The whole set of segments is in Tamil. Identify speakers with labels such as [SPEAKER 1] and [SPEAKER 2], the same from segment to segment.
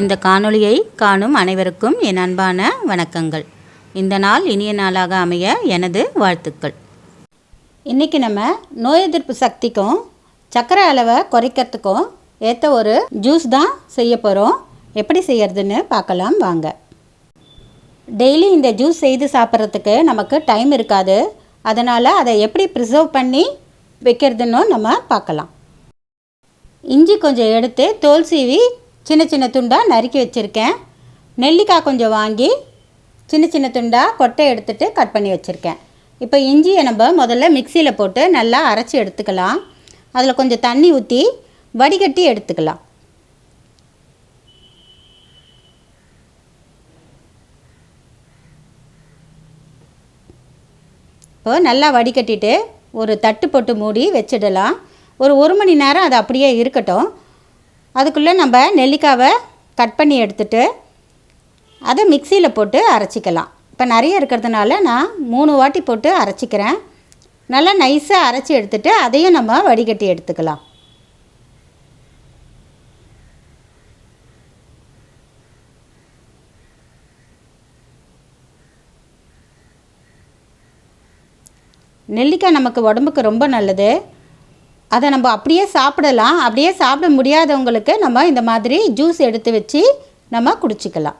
[SPEAKER 1] இந்த காணொளியை காணும் அனைவருக்கும் என் அன்பான வணக்கங்கள். இந்த நாள் இனிய நாளாக அமைய எனது வாழ்த்துக்கள். இன்றைக்கி நம்ம நோய் எதிர்ப்பு சக்திக்கும் சர்க்கரை அளவை குறைக்கிறதுக்கும் ஏற்ற ஒரு ஜூஸ் தான் செய்ய போகிறோம் எப்படி செய்யறதுன்னு பார்க்கலாம் வாங்க. டெய்லி இந்த ஜூஸ் செய்து சாப்பிட்றதுக்கு நமக்கு டைம் இருக்காது. அதனால் அதை எப்படி ப்ரிசர்வ் பண்ணி வைக்கிறதுன்னு நம்ம பார்க்கலாம். இஞ்சி கொஞ்சம் எடுத்து தோல் சீவி சின்ன சின்ன துண்டாக நறுக்கி வச்சுருக்கேன். நெல்லிக்காய் கொஞ்சம் வாங்கி சின்ன சின்ன துண்டாக கொட்டை எடுத்துகிட்டு கட் பண்ணி வச்சுருக்கேன். இப்போ இஞ்சியை நம்ம முதல்ல மிக்சியில் போட்டு நல்லா அரைச்சி எடுத்துக்கலாம். அதில் கொஞ்சம் தண்ணி ஊற்றி வடிகட்டி எடுத்துக்கலாம். இப்போ நல்லா வடிகட்டிட்டு ஒரு தட்டு போட்டு மூடி வச்சிடலாம். ஒரு ஒரு மணி நேரம் அது அப்படியே இருக்கட்டும். அதுக்குள்ளே நம்ம நெல்லிக்காவை கட் பண்ணி எடுத்துட்டு அதை மிக்சியில் போட்டு அரைச்சிக்கலாம். இப்போ நிறைய இருக்கிறதுனால நான் மூணு வாட்டி போட்டு அரைச்சிக்கிறேன். நல்லா நைஸாக அரைச்சி எடுத்துட்டு அதையும் நம்ம வடிகட்டி எடுத்துக்கலாம். நெல்லிக்காய் நமக்கு உடம்புக்கு ரொம்ப நல்லது. அதை நம்ம அப்படியே சாப்பிடலாம். அப்படியே சாப்பிட முடியாதவங்களுக்கு நம்ம இந்த மாதிரி ஜூஸ் எடுத்து வச்சு நம்ம குடிச்சிக்கலாம்.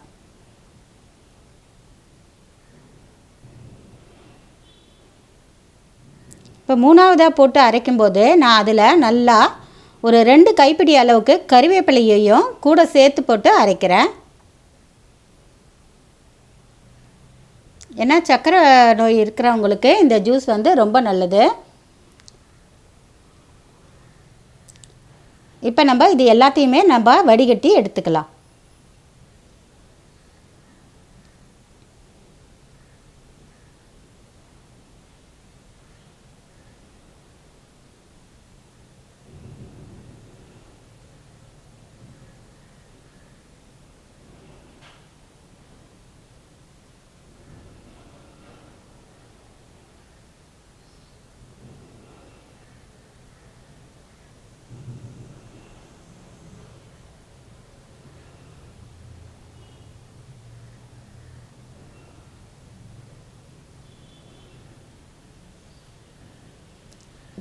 [SPEAKER 1] இப்போ மூணாவதாக போட்டு அரைக்கும்போது நான் அதில் நல்லா ஒரு ரெண்டு கைப்பிடி அளவுக்கு கறிவேப்பிலையையும் கூட சேர்த்து போட்டு அரைக்கிறேன். ஏன்னா சர்க்கரை நோய் இருக்கிறவங்களுக்கு இந்த ஜூஸ் வந்து ரொம்ப நல்லது. இப்போ நம்ம இது எல்லாத்தையுமே நம்ம வடிகட்டி எடுத்துக்கலாம்.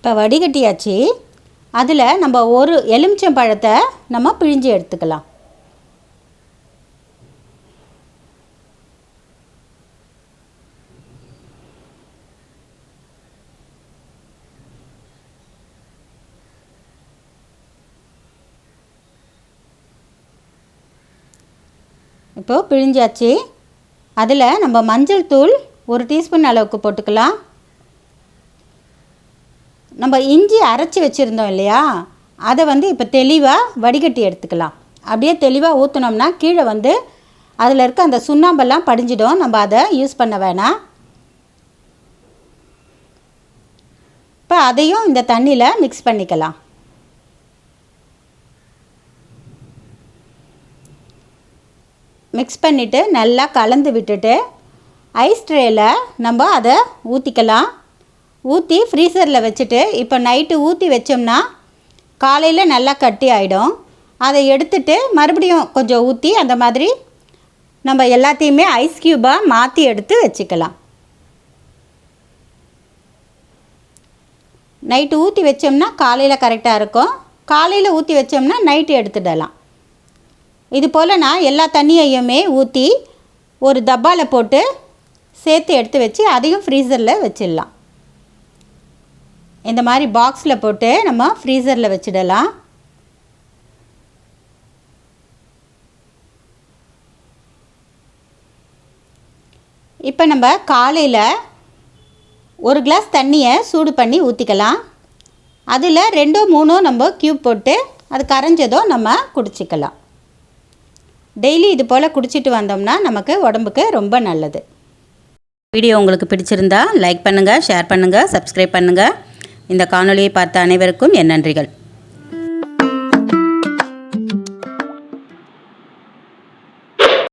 [SPEAKER 1] இப்போ வடிகட்டியாச்சு. அதில் நம்ம ஒரு எலுமிச்சம் பழத்தை நம்ம பிழிஞ்சு எடுத்துக்கலாம். இப்போது பிழிஞ்சாச்சு. அதில் நம்ம மஞ்சள் தூள் ஒரு டீஸ்பூன் அளவுக்கு போட்டுக்கலாம். நம்ம இஞ்சி அரைச்சி வச்சுருந்தோம் இல்லையா? அதை வந்து இப்போ தெளிவாக வடிகட்டி எடுத்துக்கலாம். அப்படியே தெளிவாக ஊற்றினோம்னா கீழே வந்து அதில் இருக்க அந்த சுண்ணாம்பெல்லாம் படிஞ்சிடும். நம்ம அதை யூஸ் பண்ண வேணாம். இப்போ அதையும் இந்த தண்ணியில் மிக்ஸ் பண்ணிக்கலாம். மிக்ஸ் பண்ணிவிட்டு நல்லா கலந்து விட்டுட்டு ஐஸ் ட்ரேயில் நம்ம அதை ஊற்றிக்கலாம் ஊற்றி ஃப்ரீசரில் வச்சுட்டு இப்போ நைட்டு ஊற்றி வச்சோம்னா காலையில் நல்லா கட்டி ஆகிடும் அதை எடுத்துட்டு மறுபடியும் கொஞ்சம் ஊற்றி அந்த மாதிரி நம்ம எல்லாத்தையுமே ஐஸ் க்யூபாக மாற்றி எடுத்து வச்சுக்கலாம். நைட்டு ஊற்றி வச்சோம்னா காலையில் கரெக்டாக இருக்கும். காலையில் ஊற்றி வச்சோம்னா நைட்டு எடுத்துடலாம். இது போல் நான் எல்லா தண்ணியையுமே ஊற்றி ஒரு டப்பாவில் போட்டு சேர்த்து எடுத்து வச்சு அதையும் ஃப்ரீசரில் வச்சிடலாம். இந்த மாதிரி பாக்ஸில் போட்டு நம்ம ஃப்ரீசரில் வச்சிடலாம். இப்போ நம்ம காலையில் ஒரு கிளாஸ் தண்ணியை சூடு பண்ணி ஊற்றிக்கலாம் அதில் ரெண்டோ மூணோ நம்ம க்யூப் போட்டு அது கரைஞ்சதோ நம்ம குடிச்சிக்கலாம். டெய்லி இது போல் குடிச்சிட்டு வந்தோம்னா நமக்கு உடம்புக்கு ரொம்ப நல்லது. வீடியோ உங்களுக்கு பிடிச்சிருந்தா லைக் பண்ணுங்கள் ஷேர் பண்ணுங்கள் சப்ஸ்கிரைப் பண்ணுங்கள் இந்த காணொலியை பார்த்த அனைவருக்கும் என் நன்றிகள்.